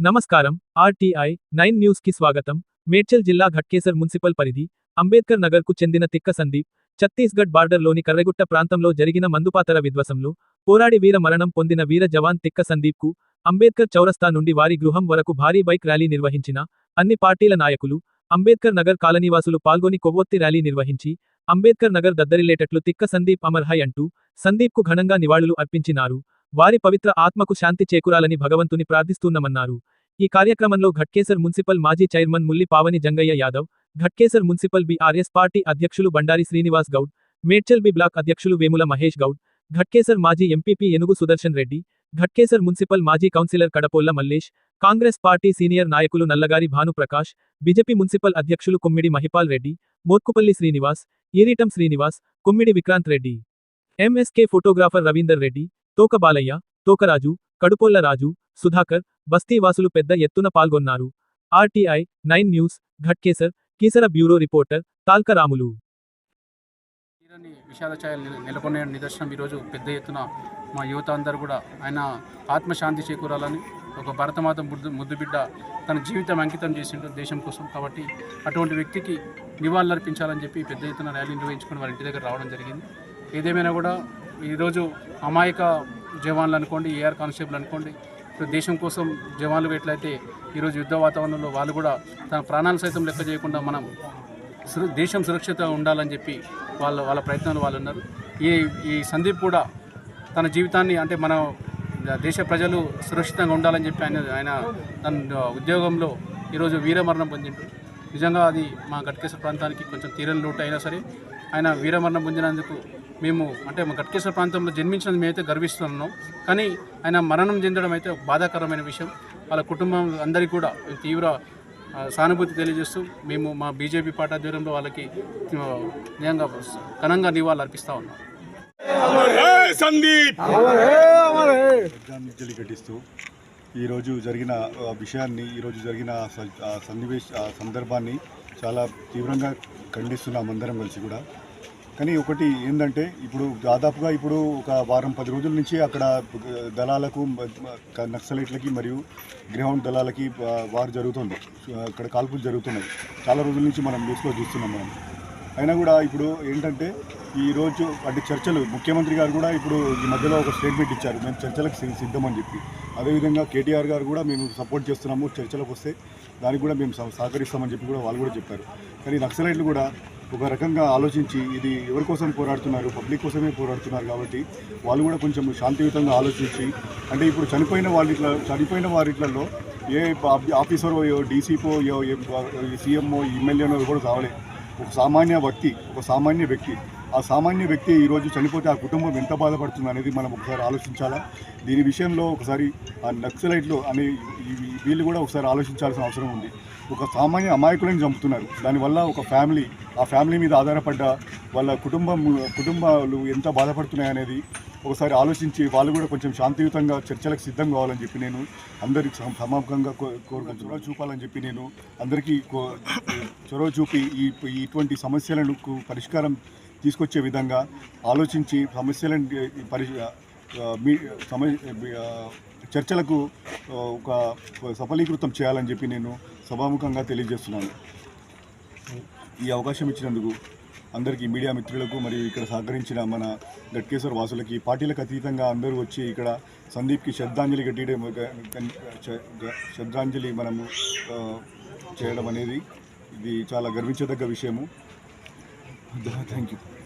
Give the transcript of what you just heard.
నమస్కారం. RTI nine న్యూస్కి స్వాగతం. మేడ్చల్ జిల్లా ఘట్కేసర్ మున్సిపల్ పరిధి అంబేద్కర్ నగర్కు చెందిన తిక్క సందీప్ ఛత్తీస్గఢ్ బార్డర్లోని కర్రగుట్ట ప్రాంతంలో జరిగిన మందుపాతర విధ్వసంలో పోరాడి వీర మరణం పొందిన వీర జవాన్ తిక్క సందీప్కు అంబేద్కర్ చౌరస్తా నుండి వారి గృహం వరకు భారీ బైక్ ర్యాలీ నిర్వహించిన అన్ని పార్టీల నాయకులు అంబేద్కర్ నగర్ కాలనీవాసులు పాల్గొని కొవ్వొత్తి ర్యాలీ నిర్వహించి అంబేద్కర్ నగర్ దద్దరిల్లేటట్లు తిక్క సందీప్ అమర్హయ్ అంటూ సందీప్కు ఘనంగా నివాళులు అర్పించినారు. వారి పవిత్ర ఆత్మకు శాంతి చేకూరాలని భగవంతుని ప్రార్థిస్తున్నామన్నారు. ఈ కార్యక్రమంలో ఘట్కేసర్ మున్సిపల్ మాజీ chairman Mulli Pavani Jangaiah Yadav Ghatkesar municipal BRS party అధ్యక్షులు బండారి శ్రీనివాస్ గౌడ్ మేడ్చల్ బి బ్లాక్ అధ్యక్షులు వేముల మహేష్ గౌడ్ ఘట్కేసర్ మాజీ ఎంపీపీ ఎనుగు సుదర్శన్ రెడ్డి ఘట్కేసర్ మున్సిపల్ మాజీ councillor Kadapolla Mallesh Congress party senior నాయకులు నల్లగారి భానుప్రకాష్ బీజేపీ మున్సిపల్ అధ్యక్షులు కొమ్మిడి మహిపాల్ రెడ్డి మోత్కుపల్లి శ్రీనివాస్ ఈరీటం శ్రీనివాస్ కొమ్మిడి విక్రాంత్ రెడ్డి ఎంఎస్కే ఫోటోగ్రాఫర్ రవీందర్ రెడ్డి తోక బాలయ్య తోకరాజు కడుపోల్ల రాజు సుధాకర్ బస్తీవాసులు పెద్ద ఎత్తున పాల్గొన్నారు. RTI nine news Ghatkesar Keesara bureau reporter Talka Ramulu తీరని విషాద ఛాయలు నెలకొనే నిదర్శనం ఈరోజు పెద్ద ఎత్తున మా యువత అందరూ కూడా ఆయన ఆత్మశాంతి చేకూరాలని ఒక భరతమాత ముద్దు ముద్దు బిడ్డ తన జీవితం అంకితం చేసిండు దేశం కోసం. కాబట్టి అటువంటి వ్యక్తికి నివాళులర్పించాలని చెప్పి పెద్ద ఎత్తున ర్యాలీ నిర్వహించుకుని వారి ఇంటి దగ్గర రావడం జరిగింది. ఏదేమైనా కూడా ఈరోజు అమాయక జవాన్లు అనుకోండి ఏఆర్ కానిస్టేబుల్ అనుకోండి దేశం కోసం జవాన్లు ఎట్లయితే ఈరోజు యుద్ధ వాతావరణంలో వాళ్ళు కూడా తన ప్రాణాలు సైతం లెక్క చేయకుండా మనం దేశం సురక్షితంగా ఉండాలని చెప్పి వాళ్ళ వాళ్ళ ప్రయత్నాలు వాళ్ళు ఉన్నారు. ఈ ఈ సందీప్ కూడా తన జీవితాన్ని అంటే మన దేశ ప్రజలు సురక్షితంగా ఉండాలని చెప్పి ఆయన ఆయన తన ఉద్యోగంలో ఈరోజు వీరమరణం పొందిండు. నిజంగా అది మా గట్కేశ్వర ప్రాంతానికి కొంచెం తీరని లోటు అయినా సరే ఆయన వీరమరణం పొందినందుకు మేము అంటే మా గట్కేశ్వర ప్రాంతంలో జన్మించినందుకు మేమైతే గర్విస్తున్నాం. కానీ ఆయన మరణం చెందడం అయితే ఒక బాధాకరమైన విషయం. వాళ్ళ కుటుంబం అందరికీ కూడా తీవ్ర సానుభూతి తెలియజేస్తూ మేము మా బీజేపీ పార్టీ ఆధ్వర్యంలో వాళ్ళకి నిజంగా ఘనంగా నివాళులు అర్పిస్తూ ఉన్నాం. సందీప్! ఈరోజు జరిగిన విషయాన్ని ఈరోజు జరిగిన స- సన్నివేశ సందర్భాన్ని చాలా తీవ్రంగా ఖండిస్తున్నాం అందరం కలిసి కూడా. కానీ ఒకటి ఏంటంటే ఇప్పుడు దాదాపుగా ఇప్పుడు ఒక వారం పది రోజుల నుంచి అక్కడ దళాలకు నక్సలైట్లకి మరియు గ్రౌండ్ దళాలకి వారు జరుగుతుంది. అక్కడ కాల్పులు జరుగుతున్నాయి. చాలా రోజుల నుంచి మనం న్యూస్లో చూస్తున్నాం మనం. అయినా కూడా ఇప్పుడు ఏంటంటే ఈరోజు అంటే చర్చలు ముఖ్యమంత్రి గారు కూడా ఇప్పుడు ఈ మధ్యలో ఒక స్టేట్మెంట్ ఇచ్చారు. మేము చర్చలకు సి- సిద్ధమని చెప్పి. అదేవిధంగా కేటీఆర్ గారు కూడా మేము సపోర్ట్ చేస్తున్నాము చర్చలకు వస్తే దానికి కూడా మేము సహ- సహకరిస్తామని చెప్పి కూడా వాళ్ళు కూడా చెప్పారు. కానీ నక్సలైట్లు కూడా ఒక రకంగా ఆలోచించి ఇది ఎవరి కోసం పోరాడుతున్నారు? పబ్లిక్ కోసమే పోరాడుతున్నారు కాబట్టి వాళ్ళు కూడా కొంచెం శాంతియుతంగా ఆలోచించి అంటే ఇప్పుడు చనిపోయిన వాళ్ళిట్ల చనిపోయిన వారిట్లలో ఏ ఆఫీసరో డీసీపో సీఎంఓ ఎమ్మెల్యేనో కూడా కావాలి ఒక సామాన్య వ్యక్తి ఒక సామాన్య వ్యక్తి ఆ సామాన్య వ్యక్తి ఈరోజు చనిపోతే ఆ కుటుంబం ఎంత బాధపడుతుంది అనేది మనం ఒకసారి ఆలోచించాలా? దీని విషయంలో ఒకసారి ఆ నక్సలైట్లు అనే వీళ్ళు కూడా ఒకసారి ఆలోచించాల్సిన అవసరం ఉంది. ఒక సామాన్య అమాయకులను చంపుతున్నారు. దానివల్ల ఒక ఫ్యామిలీ ఆ ఫ్యామిలీ మీద ఆధారపడ్డ వాళ్ళ కుటుంబం కుటుంబాలు ఎంత బాధపడుతున్నాయి అనేది ఒకసారి ఆలోచించి వాళ్ళు కూడా కొంచెం శాంతియుతంగా చర్చలకు సిద్ధం కావాలని చెప్పి నేను అందరికి సమ- సమాపకంగా కో- చొరవ చూపాలని చెప్పి నేను అందరికీ కో- చొరవ చూపి ఈ ఇటువంటి సమస్యలను పరిష్కారం తీసుకొచ్చే విధంగా ఆలోచించి సమస్యలను పరి మీ సమ చర్చలకు ఒక సఫలీకృతం చేయాలని చెప్పి నేను సభాముఖంగా తెలియజేస్తున్నాను. ఈ అవకాశం ఇచ్చినందుకు అందరికీ మీడియా మిత్రులకు మరియు ఇక్కడ సహకరించిన మన గట్కేశ్వర వాసులకి పార్టీలకు అతీతంగా అందరూ వచ్చి ఇక్కడ సందీప్కి శ్రద్ధాంజలి కట్టడం శ్రద్ధాంజలి మనము చేయడం అనేది ఇది చాలా గర్వించదగ్గ విషయము. thank you.